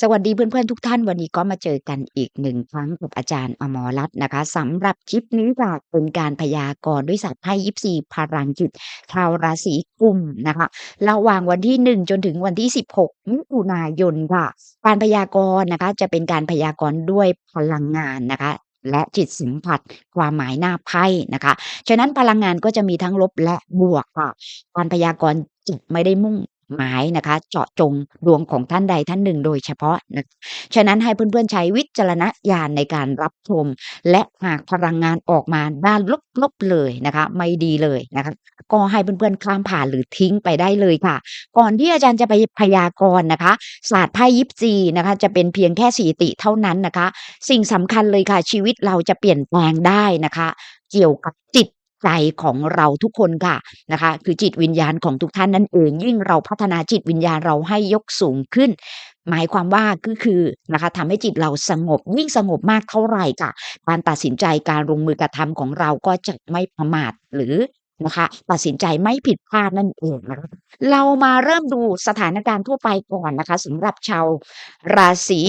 สวัสดีเพื่อนๆทุกท่านวันนี้ก็มาเจอกันอีกหนึ่งครั้งกับอาจารย์อมรรัตน์นะคะสำหรับคลิปนี้ค่ะเป็นการพยากรณ์ด้วยศาสตร์ไพ่ยิปซีพลังจิตชาวราศีกุมนะคะระหว่างวันที่ 1 จนถึงวันที่ 16มิถุนายนค่ะ การพยากรณ์นะคะจะเป็นการพยากรณ์ด้วยพลังงานนะคะและจิตสัมผัสความหมายหน้าไพ่นะคะ ฉะนั้นพลังงานก็จะมีทั้งลบและบวกค่ะ การพยากรณ์จะไม่ได้มุ่ง หมายนะคะ เจาะจงดวงของท่านใดท่านหนึ่งโดยเฉพาะนะฉะนั้นให้เพื่อนๆใช้วิจารณญาณในการรับชม และหากพลังงานออกมาด้านลบๆเลยนะคะ ไม่ดีเลยนะคะก็ให้เพื่อนๆข้ามผ่านหรือทิ้งไปได้เลยค่ะ ก่อนที่อาจารย์จะไปพยากรณ์นะคะ ศาสตร์ไพ่ยิปซีนะคะ จะเป็นเพียงแค่สถิติเท่านั้นนะคะ สิ่งสำคัญเลยค่ะชีวิตเราจะเปลี่ยนแปลงได้นะคะ เกี่ยวกับจิต ใจของเราทุกคนค่ะนะคะ คือจิตวิญญาณของทุกท่านนั่นเองยิ่งเราพัฒนาจิตวิญญาณเราให้ยกสูงขึ้น หมายความว่าก็คือนะคะทำให้จิตเราสงบยิ่งสงบมากเท่าไหร่ค่ะ การตัดสินใจการลงมือกระทำของเราก็จะไม่ประมาทหรือนะคะตัดสินใจไม่ผิดพลาดนั่นเองนะคะเรามาเริ่มดูสถานการณ์ทั่วไปก่อนนะคะสำหรับชาวราศี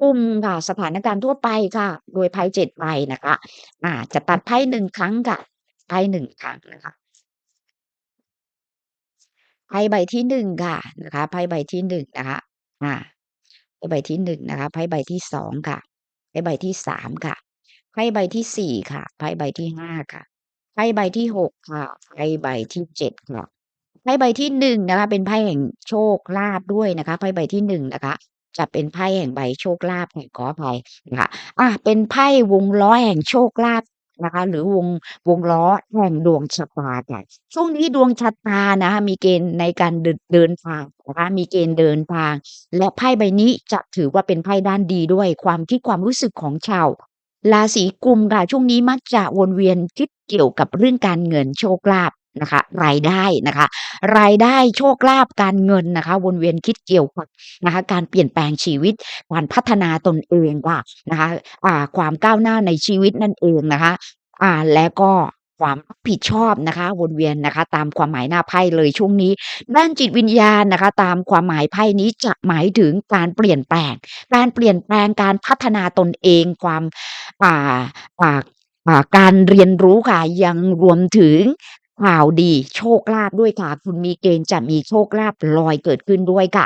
กุมค่ะสถานการณ์ทั่วไปค่ะ โดยไพ่7ใบนะคะอ่าจะตัดไพ่1ครั้งค่ะ ไพ่1ครั้งนะคะไพ่ใบที่1ค่ะนะคะไพ่ใบที่1นะคะอ่าไพ่ใบที่1นะคะไพ่ใบที่2ค่ะไพ่ใบที่3ค่ะไพ่ใบที่4ค่ะไพ่ใบที่5ค่ะไพ่ใบที่6ค่ะไพ่ใบที่7ค่ะไพ่ใบที่1นะคะ เป็นไพ่แห่งโชคลาภด้วยนะคะไพ่ใบที่1นะคะ จะเป็นไพ่แห่งใบโชคลาภค่ะขออภัยนะคะอ่าเป็นไพ่วงล้อแห่งโชคลาภ นะคะ หรือวงวงล้อแห่งดวงชะตาค่ะช่วงนี้ดวงชะตานะคะมีเกณฑ์ในการเดินเดินทางนะคะมีเกณฑ์เดินทาง และไพ่ใบนี้จะถือว่าเป็นไพ่ด้านดีด้วยความคิดความรู้สึกของชาวราศีกุมค่ะช่วงนี้มักจะวนเวียนคิดเกี่ยวกับเรื่องการเงินโชคลาภ นะคะ รายได้นะคะ รายได้โชคลาภการเงินนะคะ วนเวียนคิดเกี่ยวกับนะคะ การเปลี่ยนแปลงชีวิตการพัฒนาตนเองค่ะนะคะอ่าความก้าวหน้าในชีวิตนั่นเองนะคะอ่าและก็ความผิดชอบนะคะ วนเวียนนะคะ ตามความหมายหน้าไพ่เลยช่วงนี้ด้านจิตวิญญาณนะคะ ตามความหมายไพ่นี้จะหมายถึงการเปลี่ยนแปลง การเปลี่ยนแปลงการพัฒนาตนเองความอ่าอ่าการเรียนรู้ค่ะยังรวมถึง ข่าวดีโชคลาภด้วยค่ะ คุณมีเกณฑ์จะมีโชคลาภลอยเกิดขึ้นด้วยค่ะ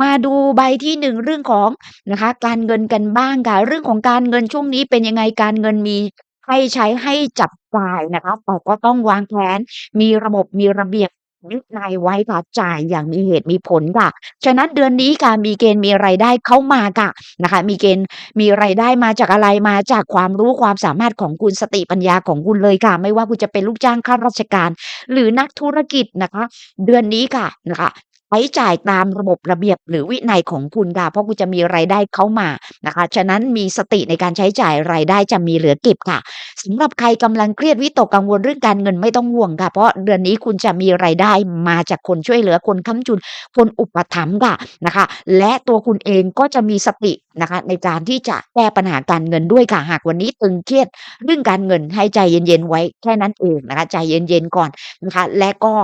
มาดูใบที่หนึ่งเรื่องของนะคะ การเงินกันบ้างค่ะ เรื่องของการเงินช่วงนี้เป็นยังไงการเงินมีให้ใช้ให้จับจ่ายนะคะแต่ก็ต้องวางแผนมีระบบมีระเบียบ วินัยไว้ค่ะจ่ายอย่างมีเหตุมีผลค่ะ ฉะนั้นเดือนนี้ค่ะมีเกณฑ์มีรายได้เข้ามาค่ะนะคะ มีเกณฑ์มีรายได้มาจากอะไรมาจากความรู้ความสามารถของคุณสติปัญญาของคุณเลยค่ะ ไม่ว่าคุณจะเป็นลูกจ้างข้าราชการ หรือนักธุรกิจนะคะ เดือนนี้ค่ะนะคะ ใช้จ่ายตามระบบระเบียบหรือวินัยของคุณค่ะ เพราะคุณจะมีรายได้เข้ามานะคะ ฉะนั้นมีสติในการใช้จ่ายรายได้จะมีเหลือเก็บค่ะสำหรับใครกำลังเครียดวิตกกังวลเรื่องการเงินไม่ต้องห่วงค่ะ เพราะเดือนนี้คุณจะมีรายได้มาจากคนช่วยเหลือคนค้ำจุน คนอุปถัมภ์ค่ะนะคะ และตัวคุณเองก็จะมีสตินะคะในการที่จะแก้ปัญหาการเงินด้วยค่ะ หากวันนี้ตึงเครียดเรื่องการเงินให้ใจเย็นๆไว้แค่นั้นเองนะคะ ใจเย็นๆก่อนนะคะ และก็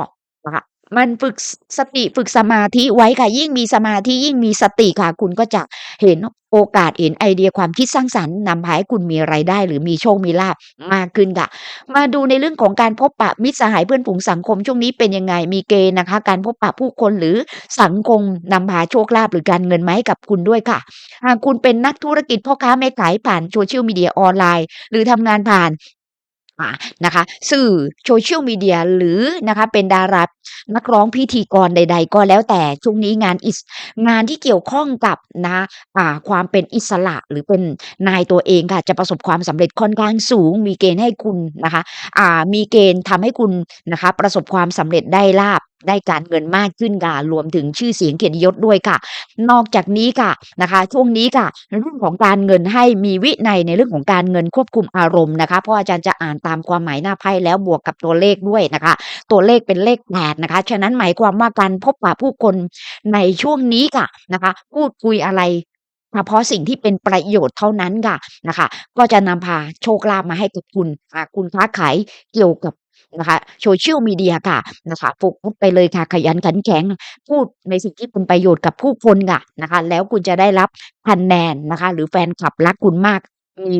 นะคะ มันฝึกสติฝึกสมาธิไว้ค่ะ ยิ่งมีสมาธิยิ่งมีสติค่ะ คุณก็จะเห็นโอกาสเห็นไอเดียความคิดสร้างสรรค์นำพาให้คุณมีรายได้ หรือมีโชคมีลาภมากขึ้นค่ะ มาดูในเรื่องของการพบปะมิตรสหายเพื่อนฝูงสังคมช่วงนี้เป็นยังไงมีเกณฑ์นะคะ การพบปะผู้คนหรือสังคมนำพาโชคลาภหรือการเงินมาให้กับคุณด้วยค่ะหากคุณเป็นนักธุรกิจพ่อค้าแม่ขายผ่าน Social Media ออนไลน์ หรือทำงานผ่าน นะคะ สื่อโซเชียลมีเดียหรือนะคะเป็นดารานักร้องพิธีกรใด ๆ ก็แล้วแต่ช่วงนี้งานอิสงานที่เกี่ยวข้องกับนะคะอ่าความเป็นอิสระหรือเป็นนายตัวเองค่ะ จะประสบความสำเร็จค่อนข้างสูง มีเกณฑ์ให้คุณนะคะอ่ามีเกณฑ์ทำให้คุณนะคะ ประสบความสำเร็จได้ลาบ ได้การเงินมากขึ้นค่ะรวมถึงชื่อเสียงเกียรติยศด้วยค่ะ นอกจากนี้ค่ะนะคะ ช่วงนี้ค่ะในเรื่องของการเงินให้มีวินัยในเรื่องของการเงินควบคุมอารมณ์นะคะเพราะอาจารย์จะอ่านตามความหมายหน้าไพ่แล้วบวกกับตัวเลขด้วยนะคะ ตัวเลขเป็นเลข8นะคะ ฉะนั้นหมายความว่าการพบปะผู้คนในช่วงนี้ค่ะนะคะ พูดคุยอะไรเฉพาะสิ่งที่เป็นประโยชน์เท่านั้นค่ะนะคะ ก็จะนำพาโชคลาภมาให้กับคุณหากคุณค้าขายเกี่ยวกับ นะคะโซเชียลมีเดียค่ะนะคะโฟกัสไปเลยค่ะ ขยันขันแข็ง พูดในสิ่งที่เป็นประโยชน์กับผู้คนค่ะนะคะ แล้วคุณจะได้รับคะแนนนะคะ หรือแฟนคลับรักคุณมากมี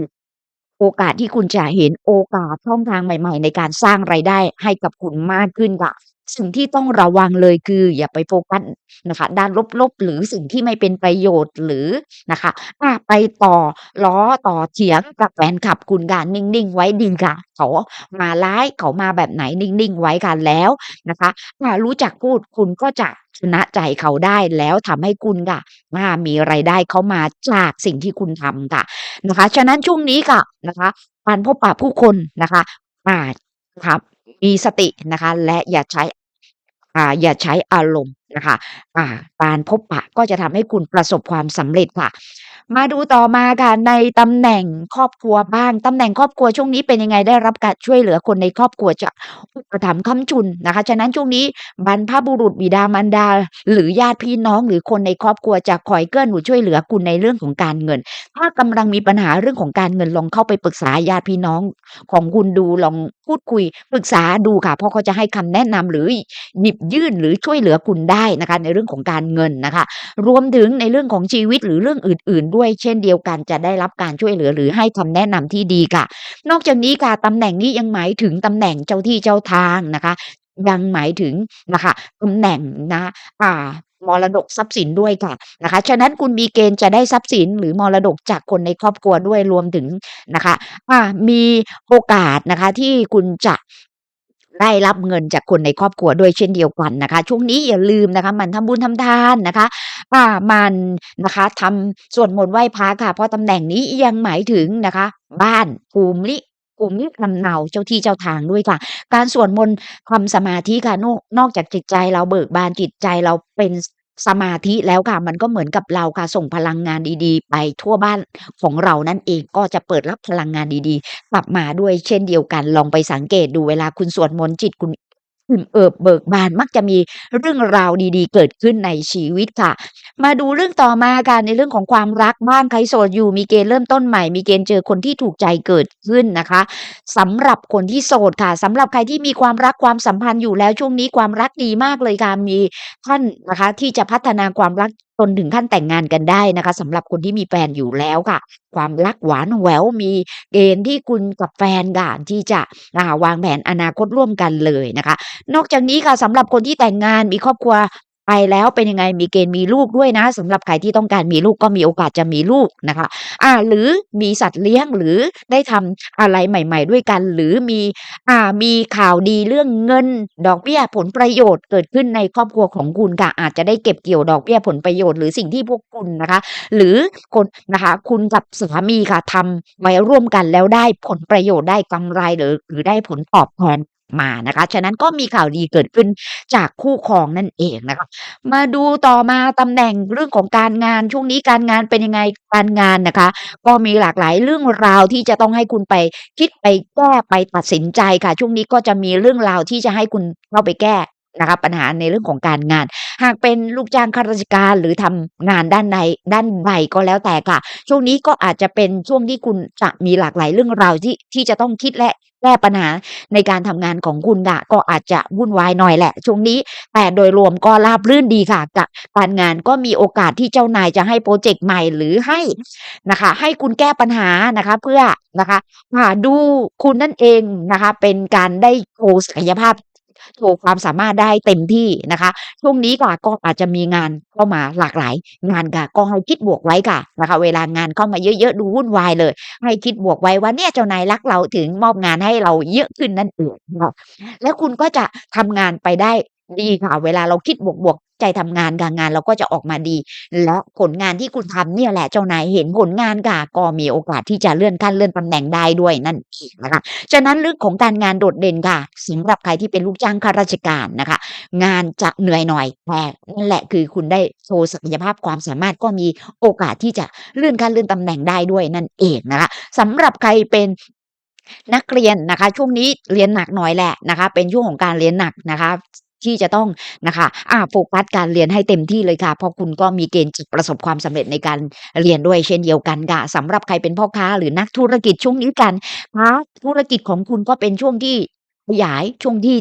โอกาสที่คุณจะเห็นโอกาสช่องทางใหม่ ๆ ในการสร้างรายได้ให้กับคุณมากขึ้นค่ะ สิ่งที่ต้องระวังเลยคือ อย่าไปโฟกัสนะคะ ด้านลบ ๆ หรือสิ่งที่ไม่เป็นประโยชน์ หรือนะคะ อา ไปต่อล้อ ต่อเถียงกับแฟนคลับคุณค่ะ นิ่ง ๆ ไว้ดีค่ะ เขามาร้าย เขามาแบบไหน นิ่ง ๆ ไว้ค่ะ แล้วนะคะ ถ้ารู้จักพูด คุณก็จะชนะใจเขาได้ แล้วทำให้คุณค่ะ อา มีรายได้เข้ามาจากสิ่งที่คุณทำค่ะ นะคะ ฉะนั้นช่วงนี้ค่ะนะคะ การพบปะผู้คนนะคะ อา ครับ มีสตินะคะ และอย่าใช้อ่าอย่าใช้อารมณ์นะคะอ่าการพบปะก็จะทำให้คุณประสบความสำเร็จค่ะ มาดูต่อมาค่ะในตำแหน่งครอบครัวบ้างตำแหน่งครอบครัวช่วงนี้เป็นยังไงได้รับการช่วยเหลือคนในครอบครัวจะอุปถัมภ์ค้ำจุนนะคะ ฉะนั้นช่วงนี้บรรพบุรุษบิดามารดา หรือญาติพี่น้องหรือคนในครอบครัวจะคอยเกื้อหนุนช่วยเหลือคุณในเรื่องของการเงิน ถ้ากำลังมีปัญหาเรื่องของการเงินลองเข้าไปปรึกษาญาติพี่น้องของคุณดูลองพูดคุยปรึกษาดูค่ะ เพราะเขาจะให้คำแนะนำหรือหยิบยื่นหรือช่วยเหลือคุณได้นะคะ ในเรื่องของการเงินนะคะ รวมถึงในเรื่องของชีวิตหรือเรื่องอื่น ๆ ด้วยเช่นเดียวกันจะได้รับการช่วยเหลือหรือให้คำแนะนำที่ดีค่ะ นอกจากนี้ค่ะตำแหน่งนี้ยังหมายถึงตำแหน่งเจ้าที่เจ้าทางนะคะ ยังหมายถึงนะคะตำแหน่งนะอ่า มรดกทรัพย์สินด้วยค่ะนะคะ ฉะนั้นคุณมีเกณฑ์จะได้ทรัพย์สินหรือมรดกจากคนในครอบครัวด้วยรวมถึงนะคะอ่ามีโอกาสนะคะที่คุณจะได้รับเงินจากคนในครอบครัวด้วยเช่นเดียวกันนะคะ ช่วงนี้อย่าลืมนะคะ มันทำบุญทำทานนะคะอ่ามันนะคะทำสวดมนต์ไหว้พระค่ะเพราะตำแหน่งนี้ยังหมายถึงนะคะ บ้านภูมิ ภูมิลำเนาเจ้าที่เจ้าทางด้วยค่ะ การสวดมนต์ทำสมาธิค่ะนอกนอกจากจิตใจเราเบิกบานจิตใจเราเป็นสมาธิแล้วค่ะ มันก็เหมือนกับเราค่ะส่งพลังงานดีๆ ไปทั่วบ้านของเรานั่นเองก็จะเปิดรับพลังงานดีๆกลับมาด้วยเช่นเดียวกัน ลองไปสังเกตดูเวลาคุณสวดมนต์จิตคุณ อิ่มเอิบเบิกบานมักจะมีเรื่องราวดีๆ เกิดขึ้นในชีวิตค่ะ มาดูเรื่องต่อมากันในเรื่องของความรักบ้างใครโสดอยู่มีเกณฑ์เริ่มต้นใหม่มีเกณฑ์เจอคนที่ถูกใจเกิดขึ้นนะคะสำหรับคนที่โสดค่ะสำหรับใครที่มีความรักความสัมพันธ์อยู่แล้วช่วงนี้ความรักดีมากเลยค่ะมีท่านนะคะที่จะพัฒนาความรัก จนถึงขั้นแต่งงานกันได้นะคะสำหรับคนที่มีแฟนอยู่แล้วค่ะ ความรักหวานแหววมีเกณฑ์ที่คุณกับแฟนค่ะที่จะาวางแผนอนาคตร่วมกันเลยนะคะ นอกจากนี้ค่ะสำหรับคนที่แต่งงานมีครอบครัว ไปแล้วเป็นยังไงมีเกณฑ์มีลูกด้วยนะสำหรับใครที่ต้องการมีลูกก็มีโอกาสจะมีลูกนะคะอ่าหรือมีสัตว์เลี้ยงหรือได้ทำอะไรใหม่ ๆ ด้วยกัน หรือมีอ่ามีข่าวดีเรื่องเงิน ดอกเบี้ยผลประโยชน์เกิดขึ้นในครอบครัวของคุณค่ะอาจจะได้เก็บเกี่ยวดอกเบี้ยผลประโยชน์หรือสิ่งที่พวกคุณนะคะ หรือคนนะคะคุณกับสามีค่ะทำไว้ร่วมกันแล้วได้ผลประโยชน์ได้กำไรหรือหรือได้ผลตอบแทน มานะคะฉะนั้นก็มีข่าวดีเกิดขึ้นจากคู่ครองนั่นเองนะคะมาดูต่อมาตำแหน่งเรื่องของการงานช่วงนี้การงานเป็นยังไงการงานนะคะ ก็มีหลากหลายเรื่องราวที่จะต้องให้คุณไปคิดไปแก้ไปตัดสินใจค่ะ ช่วงนี้ก็จะมีเรื่องราวที่จะให้คุณเข้าไปแก้นะคะปัญหาในเรื่องของการงาน หากเป็นลูกจ้างข้าราชการหรือทำงานด้านในด้านใดก็แล้วแต่ค่ะ ช่วงนี้ก็อาจจะเป็นช่วงที่คุณจะมีหลากหลายเรื่องราวที่ที่จะต้องคิดและ แก้ปัญหาในการทำงานของคุณค่ะก็อาจจะวุ่นวายหน่อยแหละช่วงนี้ แต่โดยรวมก็ราบรื่นดีค่ะกับการงานก็มีโอกาสที่เจ้านายจะให้โปรเจกต์ใหม่หรือให้นะคะ ให้คุณแก้ปัญหานะคะเพื่อนะคะอ่าดูคุณนั่นเองนะคะ เป็นการได้โชว์ศักยภาพ โชว์ความสามารถได้เต็มที่นะคะ ช่วงนี้ค่ะก็อาจจะมีงานเข้ามาหลากหลาย งานค่ะก็ให้คิดบวกไว้ค่ะนะคะ เวลางานเข้ามาเยอะๆดูวุ่นวายเลย ให้คิดบวกไว้ว่าเนี่ยเจ้านายรักเราถึงมอบงานให้เราเยอะขึ้นนั่นเองค่ะแล้วคุณก็จะทำงานไปได้ดีค่ะ เวลาเราคิดบวก ใจทำงานค่ะงานเราก็จะออกมาดี และผลงานที่คุณทำเนี่ยแหละเจ้านายเห็นผลงานค่ะก็มีโอกาสที่จะเลื่อนขั้นเลื่อนตำแหน่งได้ด้วยนั่นเองนะคะฉะนั้นเรื่องของการงานโดดเด่นค่ะสำหรับใครที่เป็นลูกจ้างข้าราชการนะคะ งานจะเหนื่อยหน่อยแต่นั่นแหละคือคุณได้โชว์ศักยภาพความสามารถก็มีโอกาสที่จะเลื่อนขั้นเลื่อนตำแหน่งได้ด้วยนั่นเองนะคะสำหรับใครเป็นนักเรียนนะคะ ช่วงนี้เรียนหนักหน่อยแหละนะคะ เป็นช่วงของการเรียนหนักนะคะ ที่จะต้องนะคะอ่าโฟกัสการเรียนให้เต็มที่เลยค่ะ เพราะคุณก็มีเกณฑ์ประสบความสำเร็จในการเรียนด้วยเช่นเดียวกันค่ะสำหรับใครเป็นพ่อค้าหรือนักธุรกิจช่วงนี้กันค้าธุรกิจของคุณก็เป็นช่วงที่ขยายช่วงที่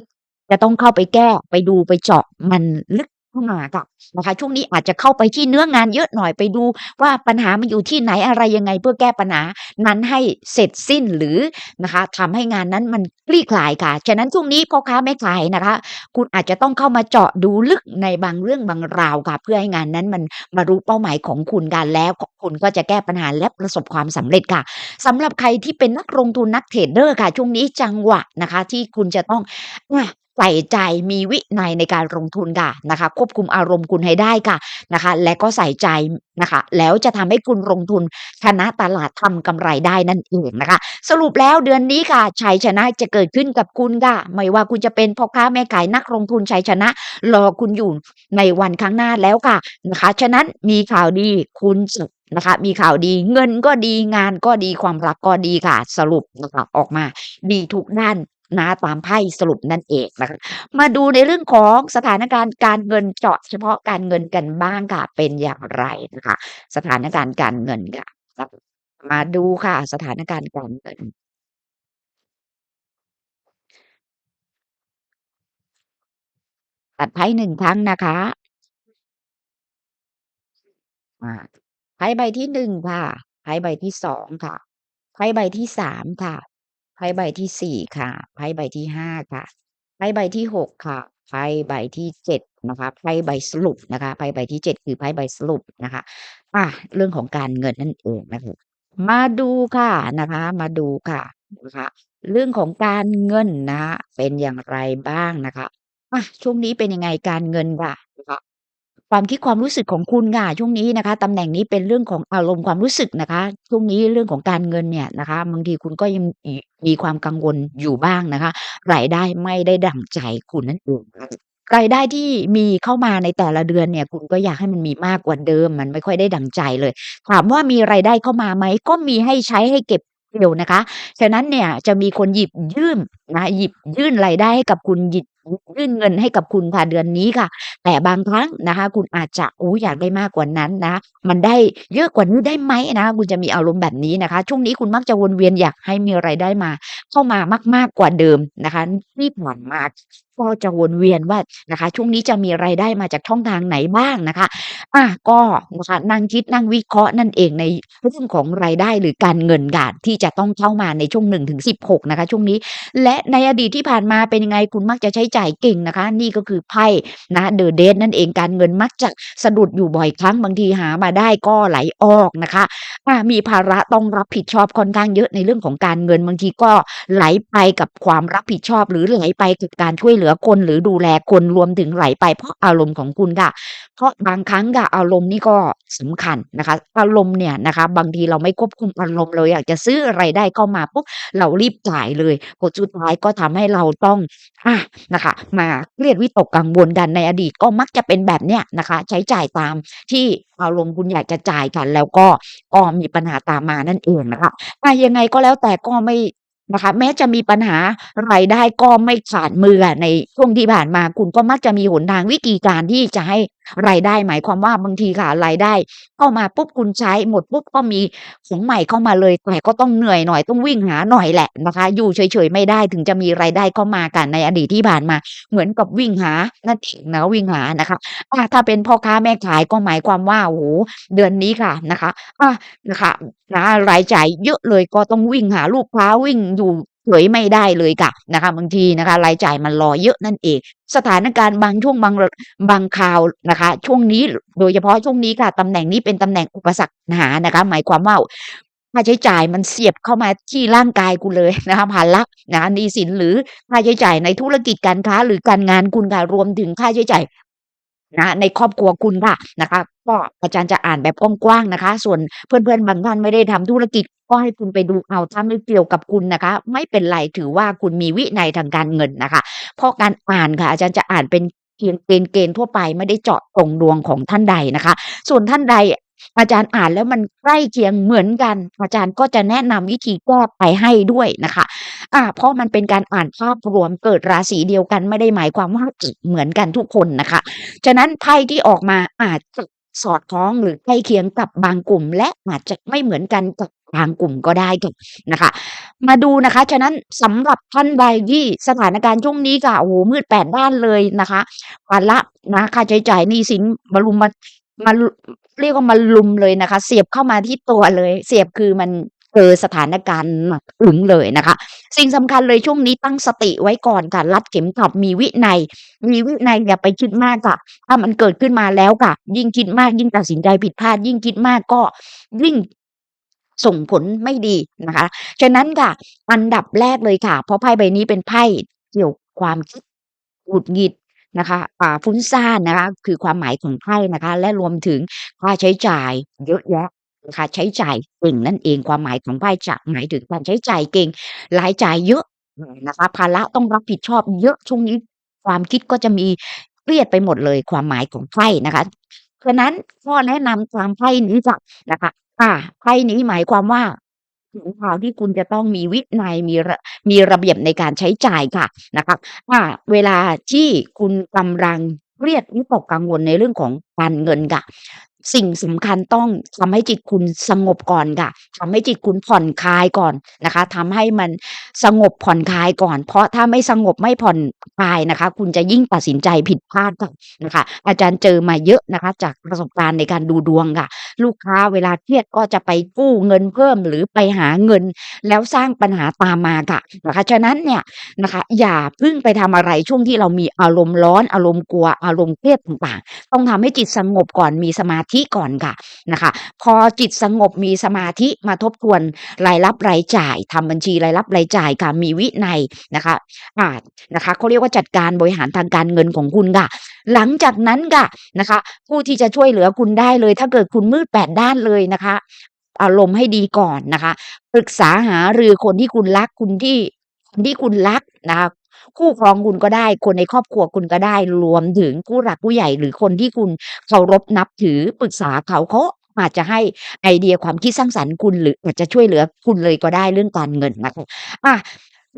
จะต้องเข้าไปแก้ไปดูไปเจาะมันลึก เข้ามาค่ะนะคะช่วงนี้อาจจะเข้าไปที่เนื้องานเยอะหน่อยไปดูว่าปัญหามันอยู่ที่ไหนอะไรยังไงเพื่อแก้ปัญหานั้นให้เสร็จสิ้นหรือนะคะทำให้งานนั้นมันคลี่คลายค่ะฉะนั้นช่วงนี้พ่อค้าแม่ขายนะคะ คุณอาจจะต้องเข้ามาเจาะดูลึกในบางเรื่องบางราวค่ะ เพื่อให้งานนั้นมันบรรลุเป้าหมายของคุณค่ะแล้วคุณก็จะแก้ปัญหาและประสบความสำเร็จค่ะสำหรับใครที่เป็นนักลงทุนนักเทรดเดอร์ค่ะ ช่วงนี้จังหวะนะคะ ที่คุณจะต้องอะ ใส่ใจมีวินัยในการลงทุนค่ะนะคะควบคุมอารมณ์คุณให้ได้ค่ะนะคะ และก็ใส่ใจนะคะ แล้วจะทำให้คุณลงทุนชนะตลาดทำกำไรได้นั่นเองนะคะ สรุปแล้วเดือนนี้ค่ะชัยชนะจะเกิดขึ้นกับคุณค่ะ ไม่ว่าคุณจะเป็นพ่อค้าแม่ขายนักลงทุนชัยชนะ รอคุณอยู่ในวันข้างหน้าแล้วค่ะนะคะ ฉะนั้นมีข่าวดีคุณจะนะคะมีข่าวดีเงินก็ดีงานก็ดีความรักก็ดีค่ะ สรุปนะคะออกมาดีทุกด้าน นะตามไพ่สรุปนั่นเองนะคะมาดูในเรื่องของสถานการณ์การเงินเจาะเฉพาะการเงินกันบ้างค่ะเป็นอย่างไรนะคะสถานการณ์การเงินค่ะ มาดูค่ะ สถานการณ์การเงินตัดไพ่1ครั้งนะคะไพ่ใบที่1ค่ะไพ่ใบที่2ค่ะไพ่ใบที่3ค่ะ ไพ่ใบที่4ค่ะ ไพ่ใบที่5ค่ะ ไพ่ใบที่6ค่ะ ไพ่ใบที่7นะคะ ไพ่ใบสรุปนะคะ ไพ่ใบที่7คือไพ่ใบสรุปนะคะอาเรื่องของการเงินนั่นเองนะคะมาดูค่ะนะคะ มาดูค่ะนะคะ เรื่องของการเงินนะคะเป็นอย่างไรบ้างนะคะอาช่วงนี้เป็นยังไงการเงินค่ะนะคะ ความคิดความรู้สึกของคุณค่ะช่วงนี้นะคะตำแหน่งนี้เป็นเรื่องของอารมณ์ความรู้สึกนะคะ ช่วงนี้เรื่องของการเงินเนี่ยนะคะบางทีคุณก็ยังมีมีความกังวลอยู่บ้างนะคะ รายได้ไม่ได้ดั่งใจคุณนั่นเองนะคะรายได้ที่มีเข้ามาในแต่ละเดือนเนี่ย คุณก็อยากให้มันมีมากกว่าเดิม มันไม่ค่อยได้ดั่งใจเลย ถามว่ามีรายได้เข้ามาไหม?ก็มีให้ใช้ให้เก็บเกี่ยวนะคะ ฉะนั้นเนี่ยจะมีคนหยิบยื่นะหยิบยื่นรายได้ให้กับคุณหยิบหยิบยื่นเงินให้กับคุณค่ะเดือนนี้ค่ะ แต่บางครั้งนะคะ คุณอาจจะโอ้อยากได้มากกว่านั้นนะ มันได้เยอะกว่านี้ได้ไหมนะ คุณจะมีอารมณ์แบบนี้นะคะ ช่วงนี้คุณมักจะวนเวียนอยากให้มีรายได้มา เข้ามามาก ๆกว่าเดิมนะคะที่ผ่านมาก็จะวนเวียนว่านะคะ ช่วงนี้จะมีรายได้มาจากช่องทางไหนบ้างนะคะอาก็นะคะนั่งคิดนั่งวิเคราะห์นั่นเองในเรื่องของรายได้หรือการเงินค่ะที่จะต้องเข้ามาในช่วง1-16นะคะ ช่วงนี้ และในอดีตที่ผ่านมาเป็นยังไงคุณมักจะใช้จ่ายเก่งนะคะ นี่ก็คือไพ่นะ The Death นั่นเองการเงินมักจะสะดุดอยู่บ่อยครั้งบางทีหามาได้ก็ไหลออกนะคะมีภาระต้องรับผิดชอบค่อนข้างเยอะในเรื่องของการเงินบางทีก็ไหลไปกับความรับผิดชอบ หรือไหลไปกับการช่วยเหลือคนหรือดูแลคนรวมถึงไหลไปเพราะอารมณ์ของคุณค่ะเพราะบางครั้งค่ะอารมณ์นี่ก็สำคัญนะคะ อารมณ์เนี่ยนะคะ บางทีเราไม่ควบคุมอารมณ์เราอยากจะซื้ออะไรได้เข้ามาปุ๊บเรารีบจ่ายเลยผลสุดท้ายก็ทำให้เราต้องอานะคะ มาเครียดวิตกกังวลกันในอดีตก็มักจะเป็นแบบเนี้ยนะคะ ใช้จ่ายตามที่อารมณ์คุณอยากจะจ่ายค่ะแล้วก็ก็มีปัญหาตามมานั่นเองนะคะแต่ยังไงก็แล้วแต่ก็ไม่นะคะแม้จะมีปัญหารายได้ก็ไม่ขาดมือในช่วงที่ผ่านมาคุณก็มักจะมีหนทางวิธีการที่จะให้ รายได้หมายความว่าบางทีค่ะรายได้เข้ามาปุ๊บคุณใช้หมดปุ๊บก็มีของใหม่เข้ามาเลยแต่ก็ต้องเหนื่อยหน่อยต้องวิ่งหาหน่อยแหละนะคะอยู่เฉยๆไม่ได้ถึงจะมีรายได้เข้ามาค่ะในอดีตที่ผ่านมา เหมือนกับวิ่งหานั่นเองนะวิ่งหานะคะอาถ้าเป็นพ่อค้าแม่ขายก็หมายความว่าโอ้โฮเดือนนี้ค่ะนะคะอานะคะนะรายจ่ายเยอะเลยก็ต้องวิ่งหาลูกค้าวิ่งอยู่ เฉยไม่ได้เลยค่ะนะคะบางทีนะคะรายจ่ายมันรอเยอะนั่นเอง สถานการณ์บางช่วงบางบางคราวนะคะ ช่วงนี้โดยเฉพาะช่วงนี้ค่ะตำแหน่งนี้เป็นตำแหน่งอุปสรรคหานะคะ หมายความว่าค่าใช้จ่ายมันเสียบเข้ามาที่ร่างกายคุณเลยนะคะภาระนะคะหนี้สินหรือค่าใช้จ่ายในธุรกิจการค้าหรือการงานคุณค่ะรวมถึงค่าใช้จ่าย นะในครอบครัวคุณค่ะนะคะ ก็อาจารย์จะอ่านแบบกว้างๆนะคะ ส่วนเพื่อนๆบางท่านไม่ได้ทำธุรกิจก็ให้คุณไปดูเอาถ้าไม่เกี่ยวกับคุณนะคะ ไม่เป็นไรถือว่าคุณมีวินัยทางการเงินนะคะเพราะการอ่านค่ะ อาจารย์จะอ่านเป็นเพียงเป็นเกณฑ์ทั่วไปไม่ได้เจาะจงดวงของท่านใดนะคะ ส่วนท่านใดอาจารย์อ่านแล้วมันใกล้เคียงเหมือนกัน อาจารย์ก็จะแนะนำวิธีแก้ไปให้ด้วยนะคะ อ่าเพราะมันเป็นการอ่านภาพรวมเกิดราศีเดียวกันไม่ได้หมายความว่าเหมือนกันทุกคนนะคะ ฉะนั้นไพ่ที่ออกมาอาจจะสอดคล้องหรือใกล้เคียงกับบางกลุ่ม และอาจจะไม่เหมือนกันกับกลางกลุ่มก็ได้ค่ะนะคะ มาดูนะคะ ฉะนั้นสำหรับท่านใดที่สถานการณ์ช่วงนี้ค่ะโอ้โฮมืดแปดด้านเลยนะคะภาระนะค่าใช้จ่ายนี้สินมารุมมามาเรียกว่ามารุมเลยนะคะ เสียบเข้ามาที่ตัวเลย เสียบคือมัน เจอสถานการณ์อึ้งเลยนะคะ สิ่งสำคัญเลยช่วงนี้ตั้งสติไว้ก่อนค่ะรัดเข็มขัดมีวินัยมีวินัยอย่าไปคิดมากค่ะ ถ้ามันเกิดขึ้นมาแล้วค่ะ ยิ่งคิดมากยิ่งตัดสินใจผิดพลาด ยิ่งคิดมากก็ยิ่งส่งผลไม่ดีนะคะ ฉะนั้นค่ะ อันดับแรกเลยค่ะ เพราะไพ่ใบนี้เป็นไพ่เกี่ยวความคิดหงุดหงิดนะคะอ่าฟุ้งซ่านนะคะ คือความหมายของไพ่นะคะ และรวมถึงค่าใช้จ่ายเยอะแยะ ค่ะใช้จ่ายเก่งนั่นเอง ความหมายของไพ่จะหมายถึงการใช้จ่ายเก่ง รายจ่ายเยอะนะคะ ภาระต้องรับผิดชอบเยอะช่วงนี้ ความคิดก็จะมีเครียดไปหมดเลยความหมายของไพ่นะคะฉะนั้นข้อแนะนำตามไพ่นี้จะนะคะ อ่าไพ่นี้หมายความว่าถึงคราวที่คุณจะต้องมีวินัยมีระมีระเบียบในการใช้จ่ายค่ะนะคะอ่าเวลาที่คุณกำลังเครียดวิตกกังวลในเรื่องของการเงินค่ะ สิ่งสำคัญต้องทำให้จิตคุณสงบก่อนค่ะทำให้จิตคุณผ่อนคลายก่อนนะคะทำให้มันสงบผ่อนคลายก่อน เพราะถ้าไม่สงบไม่ผ่อนคลายนะคะ คุณจะยิ่งตัดสินใจผิดพลาดค่ะนะคะ อาจารย์เจอมาเยอะนะคะ จากประสบการณ์ในการดูดวงค่ะ ลูกค้าเวลาเครียดก็จะไปกู้เงินเพิ่มหรือไปหาเงิน แล้วสร้างปัญหาตามมาค่ะนะคะฉะนั้นเนี่ยนะคะ อย่าเพิ่งไปทำอะไรช่วงที่เรามีอารมณ์ร้อนอารมณ์กลัวอารมณ์เครียดต่างๆ ต้องทำให้จิตสงบก่อนมีสมาธิก่อนค่ะนะคะ พอจิตสงบมีสมาธิมาทบทวนรายรับรายจ่ายทำบัญชีรายรับรายจ่ายค่ะมีวินัยนะคะอ่านะคะเขาเรียกว่าจัดการบริหารทางการเงินของคุณค่ะ หลังจากนั้นค่ะนะคะ ผู้ที่จะช่วยเหลือคุณได้เลย ถ้าเกิดคุณมืดแปดด้านเลยนะคะ อารมณ์ให้ดีก่อนนะคะ ปรึกษาหารือคนที่คุณรักคุณที่คนที่คุณรักนะคะ คู่ครองคุณก็ได้ คนในครอบครัวคุณก็ได้ รวมถึงผู้หลักผู้ใหญ่หรือคนที่คุณเคารพนับถือปรึกษาเขาเขาอาจจะให้ไอเดียความคิดสร้างสรรค์คุณหรืออาจจะช่วยเหลือคุณเลยก็ได้เรื่องการเงินนะคะอะ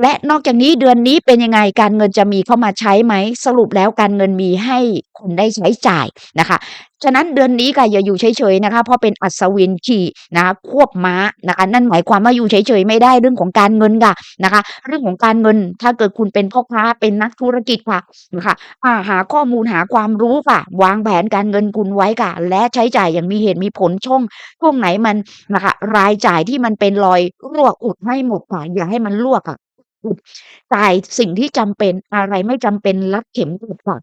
และนอกจากนี้เดือนนี้เป็นยังไงการเงินจะมีเข้ามาใช้ไหมสรุปแล้วการเงินมีให้คุณได้ใช้จ่ายนะคะฉะนั้นเดือนนี้ค่ะอย่าอยู่เฉยๆนะคะเพราะเป็นอัศวินขี่นะคะควบม้านะคะนั่นหมายความว่าอยู่เฉยๆไม่ได้เรื่องของการเงินค่ะนะคะ เรื่องของการเงินถ้าเกิดคุณเป็นพ่อค้าเป็นนักธุรกิจค่ะนะคะอ่าหาข้อมูลหาความรู้ค่ะ วางแผนการเงินคุณไว้ค่ะ และใช้จ่ายอย่างมีเหตุมีผลช่วงช่วงไหนมันนะคะรายจ่ายที่มันเป็นรอยรั่วอุดให้หมดค่ะอย่าให้มันรั่วค่ะ จ่ายสิ่งที่จำเป็นอะไรไม่จำเป็นรัดเข็มขัดค่ะ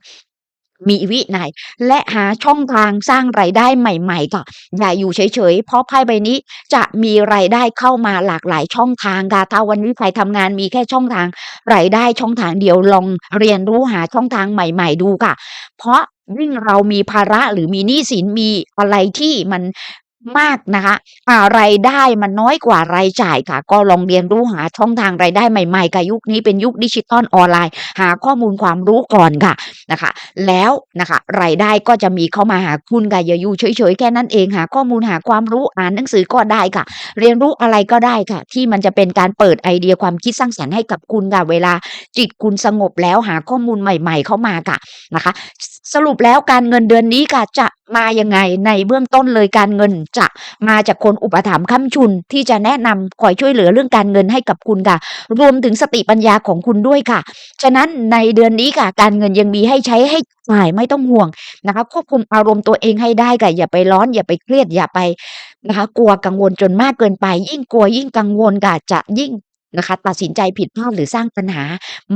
มีวินัยและหาช่องทางสร้างรายได้ใหม่ๆค่ะอย่าอยู่เฉยๆ เพราะไพ่ใบนี้จะมีรายได้เข้ามาหลากหลายช่องทางค่ะถ้าวันนี้ใครทำงานมีแค่ช่องทางรายได้ช่องทางเดียวลองเรียนรู้หาช่องทางใหม่ ๆ ดูค่ะ เพราะยิ่งเรามีภาระหรือมีหนี้สินมีอะไรที่มัน มากนะคะอ่ารายได้มันน้อยกว่ารายจ่ายค่ะ ก็ลองเรียนรู้หาช่องทางรายได้ใหม่ๆค่ะยุคนี้เป็นยุคดิจิทัลออนไลน์ หาข้อมูลความรู้ก่อนค่ะนะคะ แล้วนะคะ รายได้ก็จะมีเข้ามาหาคุณค่ะอย่าอยู่เฉยๆแค่นั้นเองหาข้อมูลหาความรู้อ่านหนังสือก็ได้ค่ะ เรียนรู้อะไรก็ได้ค่ะ ที่มันจะเป็นการเปิดไอเดียความคิดสร้างสรรค์ให้กับคุณค่ะเวลาจิตคุณสงบแล้วหาข้อมูลใหม่ ๆ เข้ามาค่ะนะคะ สรุปแล้วการเงินเดือนนี้ค่ะจะมายังไงในเบื้องต้นเลยการเงินจะมาจากคนอุปถัมภ์ค้ำชุนที่จะแนะนำคอยช่วยเหลือเรื่องการเงินให้กับคุณค่ะ รวมถึงสติปัญญาของคุณด้วยค่ะ ฉะนั้นในเดือนนี้ค่ะ การเงินยังมีให้ใช้ให้จ่ายไม่ต้องห่วงนะคะควบคุมอารมณ์ตัวเองให้ได้ค่ะอย่าไปร้อนอย่าไปเครียดอย่าไปนะคะ กลัวกังวลจนมากเกินไป ยิ่งกลัวยิ่งกังวลค่ะจะยิ่ง นะคะตัดสินใจผิดพลาดหรือสร้างปัญหา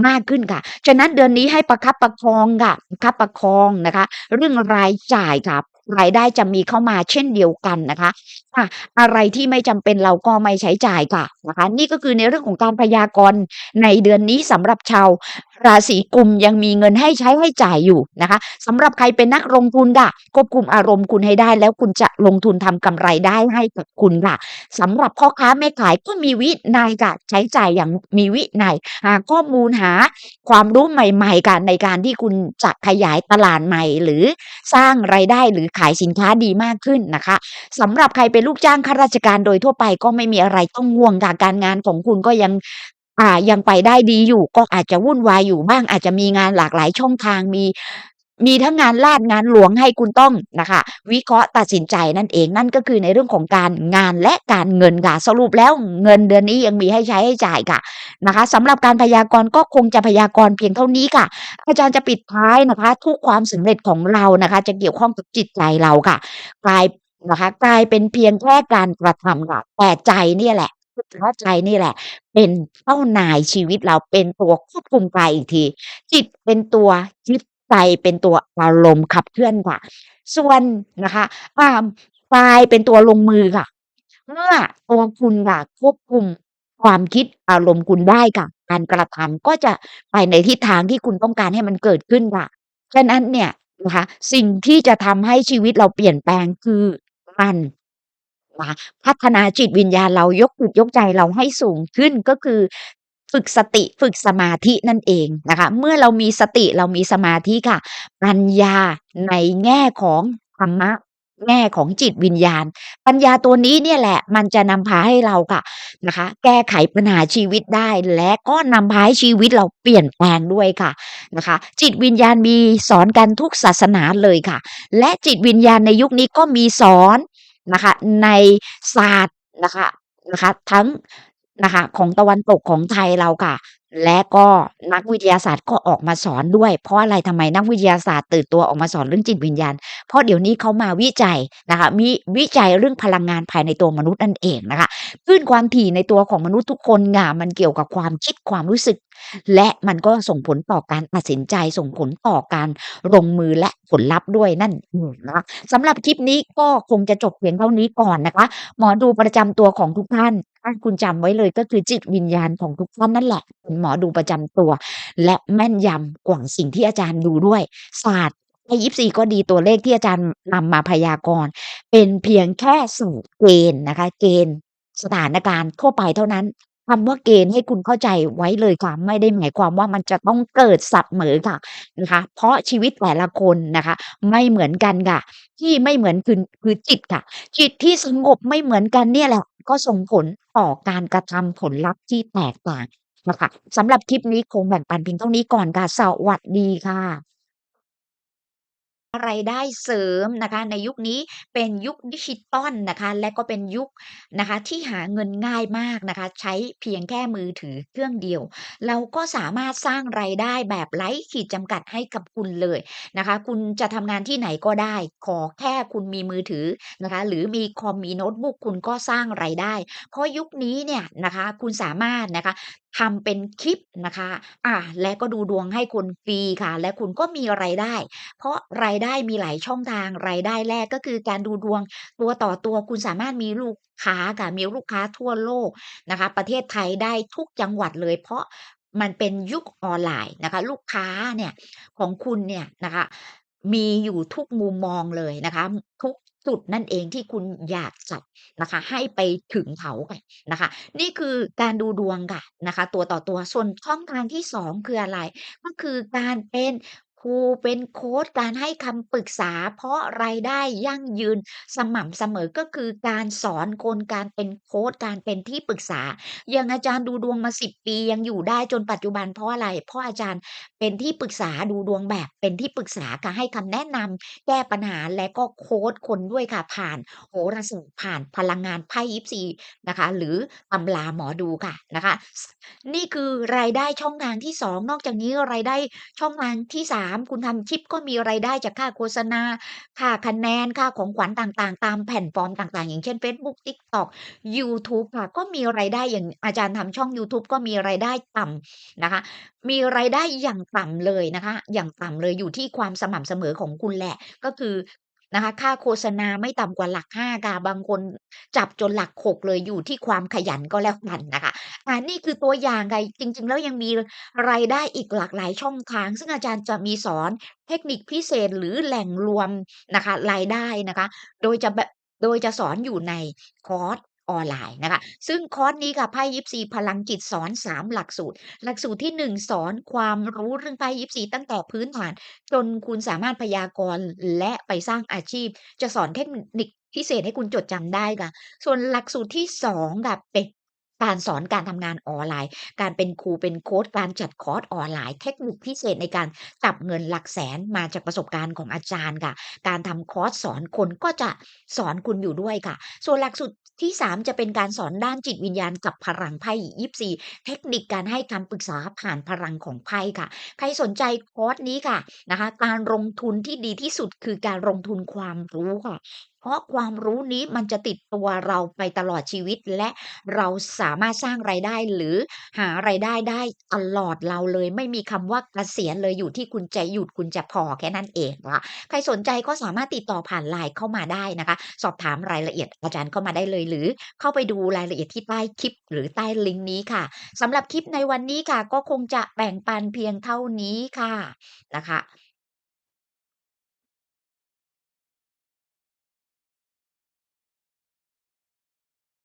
มากขึ้นค่ะ ฉะนั้นเดือนนี้ให้ประคับประคองค่ะประคับประคองนะคะ เรื่องรายจ่ายค่ะรายได้จะมีเข้ามาเช่นเดียวกันนะคะอาอะไรที่ไม่จำเป็นเราก็ไม่ใช้จ่ายค่ะนะคะ นี่ก็คือในเรื่องของการพยากรณ์ในเดือนนี้สำหรับชาว ราศีกุมยังมีเงินให้ใช้ให้จ่ายอยู่นะคะสำหรับใครเป็นนักลงทุนค่ะควบคุมอารมณ์คุณให้ได้ แล้วคุณจะลงทุนทำกำไรได้ให้กับคุณค่ะสำหรับพ่อค้าแม่ขายก็มีวินัยค่ะใช้จ่ายอย่างมีวินัยหาข้อมูลหาความรู้ใหม่ๆค่ะในการที่คุณจะขยายตลาดใหม่ หรือสร้างรายได้หรือขายสินค้าดีมากขึ้นนะคะสำหรับใครเป็นลูกจ้างข้าราชการโดยทั่วไปก็ไม่มีอะไรต้องห่วงค่ะการงานของคุณก็ยัง อ่ายังไปได้ดีอยู่ก็อาจจะวุ่นวายอยู่บ้าง อาจจะมีงานหลากหลายช่องทางมีมีทั้งงานราษฎร์งานหลวงให้คุณต้องนะคะ วิเคราะห์ตัดสินใจนั่นเองนั่นก็คือในเรื่องของการงานและการเงินค่ะสรุปแล้วเงินเดือนนี้ยังมีให้ใช้ให้จ่ายค่ะนะคะสำหรับการพยากรณ์ก็คงจะพยากรณ์เพียงเท่านี้ค่ะ อาจารย์จะปิดท้ายนะคะ ทุกความสำเร็จของเรานะคะ จะเกี่ยวข้องกับจิตใจเราค่ะกลายนะคะกลายเป็นเพียงแค่การกระทำค่ะแต่ใจเนี่ยแหละ เพราะใจนี่แหละ เป็นเจ้านายชีวิตเรา เป็นตัวควบคุมกายอีกที จิตเป็นตัวยึดใจ เป็นตัวอารมณ์ขับเคลื่อนค่ะ ส่วนนะคะ อ่า กายเป็นตัวลงมือค่ะ เมื่อตัวคุณค่ะควบคุมความคิดอารมณ์คุณได้ค่ะ การกระทำก็จะไปในทิศทางที่คุณต้องการให้มันเกิดขึ้นค่ะ ฉะนั้นเนี่ยนะคะ สิ่งที่จะทำให้ชีวิตเราเปลี่ยนแปลงคือการนะคะพัฒนาจิตวิญญาณเรายกจิตยกใจเราให้สูงขึ้นก็คือฝึกสติฝึกสมาธินั่นเองนะคะ เมื่อเรามีสติเรามีสมาธิค่ะ ปัญญาในแง่ของธรรมะแง่ของจิตวิญญาณ ปัญญาตัวนี้เนี่ยแหละ มันจะนำพาให้เราค่ะนะคะ แก้ไขปัญหาชีวิตได้และก็นำพาให้ชีวิตเราเปลี่ยนแปลงด้วยค่ะนะคะ จิตวิญญาณมีสอนกันทุกศาสนาเลยค่ะ และจิตวิญญาณในยุคนี้ก็มีสอน นะคะในศาสตร์นะคะนะคะทั้งนะคะของตะวันตกของไทยเราค่ะ และก็นักวิทยาศาสตร์ก็ออกมาสอนด้วย เพราะอะไรทำไมนักวิทยาศาสตร์ตื่นตัวออกมาสอนเรื่องจิตวิญญาณ เพราะเดี๋ยวนี้เขามาวิจัยนะคะมีวิจัยเรื่องพลังงานภายในตัวมนุษย์นั่นเองนะคะคลื่นความถี่ในตัวของมนุษย์ทุกคนค่ะมันเกี่ยวกับความคิดความรู้สึก และมันก็ส่งผลต่อการตัดสินใจส่งผลต่อการลงมือและผลลัพธ์ด้วยนั่นเองนะคะสำหรับคลิปนี้ก็คงจะจบเพียงเท่านี้ก่อนนะคะ หมอดูประจำตัวของทุกท่านถ้าคุณจำไว้เลยก็คือจิตวิญญาณของทุกท่านนั่นแหละเป็นหมอดูประจำตัว และแม่นยำกว่าสิ่งที่อาจารย์ดูด้วยศาสตร์ไพ่ยิปซีก็ดีตัวเลขที่อาจารย์นำมาพยากรณ์เป็นเพียงแค่สูตรเกณฑ์นะคะ เกณฑ์สถานการณ์ทั่วไปเท่านั้น คำว่าเกณฑ์ให้คุณเข้าใจไว้เลยค่ะ ไม่ได้หมายความว่ามันจะต้องเกิดสับเสมอค่ะนะคะ เพราะชีวิตแต่ละคนนะคะ ไม่เหมือนกันค่ะ ที่ไม่เหมือนคือคือจิตค่ะ จิตที่สงบไม่เหมือนกันเนี่ยแหละ ก็ส่งผลต่อการกระทำผลลัพธ์ที่แตกต่างนะคะสำหรับคลิปนี้คงแบ่งปันเพียงเท่านี้ก่อนค่ะสวัสดีค่ะ รายได้เสริมนะคะในยุคนี้เป็นยุคดิจิทัลนะคะและก็เป็นยุคนะคะที่หาเงินง่ายมากนะคะใช้เพียงแค่มือถือเครื่องเดียว เราก็สามารถสร้างรายได้แบบไร้ขีดจำกัดให้กับคุณเลยนะคะคุณจะทำงานที่ไหนก็ได้ ขอแค่คุณมีมือถือนะคะหรือมีคอมมีโน้ตบุ๊กคุณก็สร้างรายได้ เพราะยุคนี้เนี่ยนะคะคุณสามารถนะคะ ทำเป็นคลิปนะคะ อ่า และก็ดูดวงให้คนฟรีค่ะ และคุณก็มีรายได้ เพราะรายได้มีหลายช่องทาง รายได้แรกก็คือการดูดวงตัวต่อตัวคุณสามารถมีลูกค้าค่ะ มีลูกค้าทั่วโลกนะคะ ประเทศไทยได้ทุกจังหวัดเลย เพราะมันเป็นยุคออนไลน์นะคะ ลูกค้าเนี่ยของคุณเนี่ยนะคะมีอยู่ทุกมุมมองเลยนะคะ ทุก จุดนั่นเองที่คุณอยากจับนะคะ ให้ไปถึงเขาค่ะนะคะ นี่คือการดูดวงค่ะนะคะ ตัวต่อตัวส่วนช่องทางที่ 2 คืออะไร ก็คือการเป็น ครูเป็นโค้ชการให้คำปรึกษา เพราะรายได้ยั่งยืนสม่ำเสมอ ก็คือการสอนคน การเป็นโค้ช การเป็นที่ปรึกษา อย่างอาจารย์ดูดวงมา 10 ปียังอยู่ได้จนปัจจุบันเพราะอะไร เพราะอาจารย์เป็นที่ปรึกษาดูดวงแบบ เป็นที่ปรึกษาค่ะให้คำแนะนำแก้ปัญหาและก็โค้ชคนด้วยค่ะ ผ่านโหราศาสตร์ผ่านพลังงานไพ่ยิปซีนะคะ หรือตำราหมอดูค่ะนะคะ นี่คือรายได้ช่องทางที่2นอกจากนี้รายได้ช่องทางที่3 คุณทำคลิปก็มีรายได้จากค่าโฆษณา ค่าคะแนน ค่าของขวัญต่างๆ ตามแผ่นฟอร์มต่างๆ อย่างเช่นเฟซบุ๊ก TikTok ยูทูบค่ะ ก็มีรายได้อย่างอาจารย์ทำช่องยูทูบก็มีรายได้ต่ำนะคะ มีรายได้อย่างต่ำเลยนะคะ อย่างต่ำเลยอยู่ที่ความสม่ำเสมอของคุณแหละ ก็คือ นะคะค่าโฆษณาไม่ต่ำกว่าหลัก5ค่ะบางคนจับจนหลักหกเลยอยู่ที่ความขยันก็แล้วกันนะคะอ่านี่คือตัวอย่างไงจริง ๆ แล้วยังมีรายได้อีกหลากหลายช่องทาง ซึ่งอาจารย์จะมีสอนเทคนิคพิเศษหรือแหล่งรวมนะคะรายได้นะคะ โดยจะแบบโดยจะสอนอยู่ในคอร์ส ออนไลน์นะคะ ซึ่งคอร์สนี้ค่ะไพ่ยิปซีพลังจิตสอน 3 หลักสูตร หลักสูตรที่ 1 สอนความรู้เรื่องไพ่ยิปซีตั้งแต่พื้นฐาน จนคุณสามารถพยากรณ์และไปสร้างอาชีพ จะสอนเทคนิคพิเศษให้คุณจดจำได้ค่ะ ส่วนหลักสูตรที่2ค่ะเป็น การสอนการทำงานออนไลน์ การเป็นครูเป็นโค้ชการจัดคอร์สออนไลน์ เทคนิคพิเศษในการจับเงินหลักแสนมาจากประสบการณ์ของอาจารย์ค่ะ การทำคอร์สสอนคนก็จะสอนคุณอยู่ด้วยค่ะ ส่วนหลักสูตรที่ 3 จะเป็นการสอนด้านจิตวิญญาณกับพลังไพ่ยิปซีเทคนิคการให้คำปรึกษาผ่านพลังของไพ่ค่ะ ใครสนใจคอร์สนี้ค่ะนะคะ การลงทุนที่ดีที่สุดคือการลงทุนความรู้ค่ะ ราะความรู้นี้มันจะติดตัวเราไปตลอดชีวิต และเราสามารถสร้างรายได้หรือหารายได้ได้ตลอดเราเลย ไม่มีคำว่าเกษียณเลยอยู่ที่คุณจะหยุดคุณจะพอแค่นั้นเองค่ะใครสนใจก็สามารถติดต่อผ่าน LINE เข้ามาได้นะคะ สอบถามรายละเอียดอาจารย์เข้ามาได้เลย หรือเข้าไปดูรายละเอียดที่ใต้คลิป หรือใต้ลิงก์นี้ค่ะสำหรับคลิปในวันนี้ค่ะ ก็คงจะแบ่งปันเพียงเท่านี้ค่ะนะคะ